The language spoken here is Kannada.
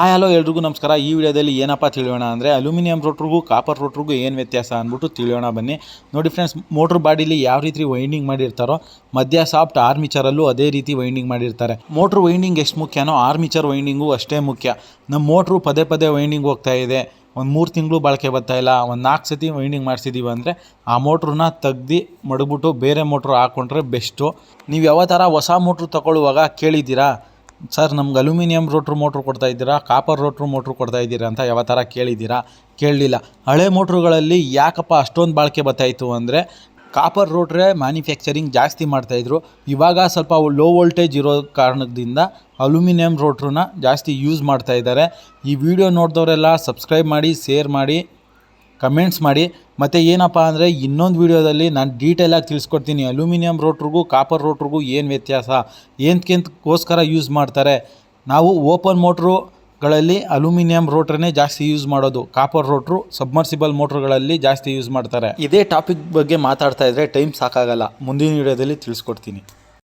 ಹಾಯ್, ಹಲೋ ಎಲ್ರಿಗೂ ನಮಸ್ಕಾರ. ಈ ವಿಡಿಯೋದಲ್ಲಿ ಏನಪ್ಪ ತಿಳಿಯೋಣ ಅಂದರೆ ಅಲ್ಯೂಮಿನಿಯಂ ರೋಟ್ರಿಗೂ ಕಾಪರ್ ರೋಟ್ರಿಗೂ ಏನು ವ್ಯತ್ಯಾಸ ಅಂದ್ಬಿಟ್ಟು ತಿಳಿಯೋಣ ಬನ್ನಿ. ನೋಡಿ ಫ್ರೆಂಡ್ಸ್ ಮೋಟ್ರ್ ಬಾಡಿಲಿ ಯಾವ ರೀತಿ ವೈಂಡಿಂಗ್ ಮಾಡಿರ್ತಾರೋ, ಮಧ್ಯ ಸಾಫ್ಟ್ ಆರ್ಮಿಚರಲ್ಲೂ ಅದೇ ರೀತಿ ವೈಂಡಿಂಗ್ ಮಾಡಿರ್ತಾರೆ. ಮೋಟ್ರ್ ವೈಂಡಿಂಗ್ ಎಷ್ಟು ಮುಖ್ಯನೋ ಆರ್ಮಿಚರ್ ವೈಂಡಿಂಗು ಅಷ್ಟೇ ಮುಖ್ಯ. ನಮ್ಮ ಮೋಟ್ರು ಪದೇ ಪದೇ ವೈಂಡಿಂಗ್ ಹೋಗ್ತಾ ಇದೆ. ಒಂದು ಮೂರು ತಿಂಗಳು ಬಾಳಿಕೆ ಬರ್ತಾ ಇಲ್ಲ. ಒಂದು ನಾಲ್ಕು ಸತಿ ವೈಂಡಿಂಗ್ ಮಾಡಿಸಿದ್ದೀವಿ ಅಂದರೆ ಆ ಮೋಟ್ರನ್ನ ತೆಗ್ದು ಮಡಗ್ಬಿಟ್ಟು ಬೇರೆ ಮೋಟ್ರ್ ಹಾಕ್ಕೊಂಡ್ರೆ ಬೆಸ್ಟು ನೀವು ಯಾವ ಥರ ಹೊಸ ಮೋಟ್ರ್ ತಗೊಳ್ಳುವಾಗ ಕೇಳಿದ್ದೀರಾ? ಸರ್, ನಮ್ಗೆ ಅಲ್ಯೂಮಿನಿಯಂ ರೋಟ್ರ್ ಮೋಟ್ರ್ ಕೊಡ್ತಾ ಇದ್ದೀರಾ? ಕಾಪರ್ ರೋಟ್ರ್ ಮೋಟ್ರ್ ಕೊಡ್ತಾ ಇದ್ದೀರಾ ಅಂತ ಯಾವ ಥರ ಕೇಳಿದ್ದೀರಾ? ಕೇಳಲಿಲ್ಲ. ಹಳೆ ಮೋಟ್ರುಗಳಲ್ಲಿ ಯಾಕಪ್ಪ ಅಷ್ಟೊಂದು ಬಾಳಿಕೆ ಬರ್ತಾಯಿತ್ತು ಅಂದರೆ ಕಾಪರ್ ರೋಟ್ರೇ ಮ್ಯಾನುಫ್ಯಾಕ್ಚರಿಂಗ್ ಜಾಸ್ತಿ ಮಾಡ್ತಾಯಿದ್ರು ಇವಾಗ ಸ್ವಲ್ಪ ಲೋ ವೋಲ್ಟೇಜ್ ಇರೋ ಕಾರಣದಿಂದ ಅಲ್ಯೂಮಿನಿಯಂ ರೋಟ್ರನ್ನ ಜಾಸ್ತಿ ಯೂಸ್ ಮಾಡ್ತಾಯಿದ್ದಾರೆ ಈ ವಿಡಿಯೋ ನೋಡಿದವರೆಲ್ಲ ಸಬ್ಸ್ಕ್ರೈಬ್ ಮಾಡಿ ಶೇರ್ ಮಾಡಿ. ಕಮೆಂಟ್ಸ್ ಮಾಡಿ. ಮತ್ತು ಏನಪ್ಪ ಅಂದರೆ ಇನ್ನೊಂದು ವೀಡಿಯೋದಲ್ಲಿ ನಾನು ಡೀಟೇಲಾಗಿ ತಿಳಿಸ್ಕೊಡ್ತೀನಿ. ಅಲ್ಯೂಮಿನಿಯಂ ರೋಟ್ರಿಗೂ ಕಾಪರ್ ರೋಟ್ರಿಗೂ ಏನು ವ್ಯತ್ಯಾಸ? ಏನಕ್ಕೆಂತಕ್ಕೋಸ್ಕರ ಯೂಸ್ ಮಾಡ್ತಾರೆ? ನಾವು ಓಪನ್ ಮೋಟ್ರುಗಳಲ್ಲಿ ಅಲ್ಯೂಮಿನಿಯಂ ರೋಟ್ರನ್ನೇ ಜಾಸ್ತಿ ಯೂಸ್ ಮಾಡೋದು. ಕಾಪರ್ ರೋಟ್ರು ಸಬ್ಮರ್ಸಿಬಲ್ ಮೋಟ್ರುಗಳಲ್ಲಿ ಜಾಸ್ತಿ ಯೂಸ್ ಮಾಡ್ತಾರೆ. ಇದೇ ಟಾಪಿಕ್ ಬಗ್ಗೆ ಮಾತಾಡ್ತಾ ಇದ್ದರೆ ಟೈಮ್ ಸಾಕಾಗಲ್ಲ. ಮುಂದಿನ ವೀಡಿಯೋದಲ್ಲಿ ತಿಳಿಸ್ಕೊಡ್ತೀನಿ.